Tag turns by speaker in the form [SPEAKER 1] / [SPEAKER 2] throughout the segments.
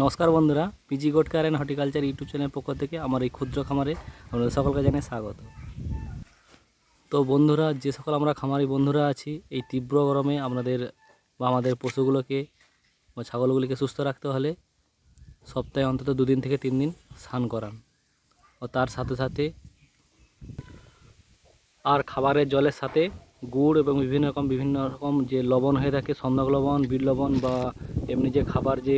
[SPEAKER 1] নমস্কার বন্ধুরা, PG Gotkar and horticulture YouTube চ্যানেলের পক্ষ থেকে আমার এই ক্ষুদ্র খামারে আপনাদের সকলকে জানাই স্বাগত। তো বন্ধুরা, যে সকল আমরা খামারি বন্ধুরা আছি, এই তীব্র গরমে আপনাদের বা আমাদের পশুগুলোকে বা ছাগলগুলিকে সুস্থ রাখতে হলে সপ্তাহে অন্তত দুদিন থেকে তিন দিন স্নান করান। ও তার সাথে সাথে আর খাবারের জলের সাথে গুড় এবং বিভিন্ন রকম বিভিন্ন রকম যে লবণ হয়ে থাকে সন্দক লবণ বিট লবণ বা এমনি যে খাবার যে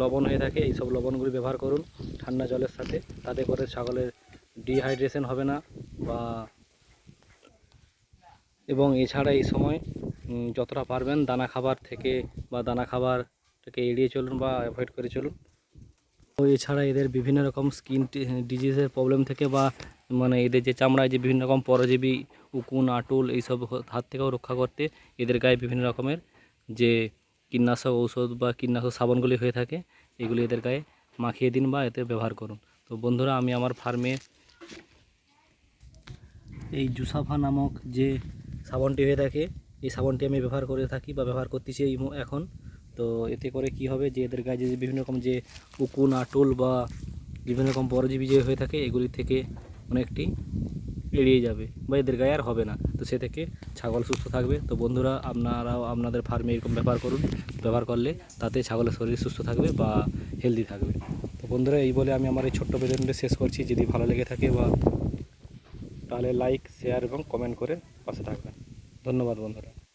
[SPEAKER 1] লবণ হয়ে থাকে এই সব লবণগুলি ব্যবহার করুন ঠান্ডা জলের সাথে। তাতে করে ছাগলের ডিহাইড্রেশন হবে না বা এবং এছাড়া এই সময় যতটা পারবেন দানা খাবার থেকে বা দানা খাবারটাকে এড়িয়ে চলুন বা অ্যাভয়েড করে চলুন। ও এছাড়া এদের বিভিন্ন রকম স্কিন ডিজিজের প্রবলেম থেকে বা মানে এদের যে চামড়ায় যে বিভিন্ন রকম পরজীবী, উকুন, আটুল এইসব হাত থেকেও রক্ষা করতে এদের গায়ে বিভিন্ন রকমের যে কীটনাশক ঔষধ বা কীটনাশক সাবানগুলি হয়ে থাকে, এগুলি এদের গায়ে মাখিয়ে দিন বা এতে ব্যবহার করুন। তো বন্ধুরা, আমি আমার ফার্মে এই জুসাফা নামক যে সাবানটি হয়ে থাকে, এই সাবানটি আমি ব্যবহার করে থাকি বা ব্যবহার করতেছি এই এখন। তো এতে করে কি হবে যে এদের গায়ে যে বিভিন্ন রকম যে উকুন, আটুল বা বিভিন্ন রকম পরজীবী যে হয়ে থাকে, এগুলি থেকে অনেকটি এড়িয়ে যাবে বা এদের গায়ে আর হবে না। তো সে থেকে ছাগল সুস্থ থাকবে। তো বন্ধুরা, আপনারাও আপনাদের ফার্মে এরকম ব্যবহার করুন। ব্যবহার করলে তাতে ছাগলের শরীর সুস্থ থাকবে বা হেলদি থাকবে। তো বন্ধুরা, এই বলে আমি আমার এই ছোট্ট বেদনটা শেষ করছি। যদি ভালো লেগে থাকে বা তাহলে লাইক শেয়ার এবং কমেন্ট করে পাশে থাকবেন। ধন্যবাদ বন্ধুরা।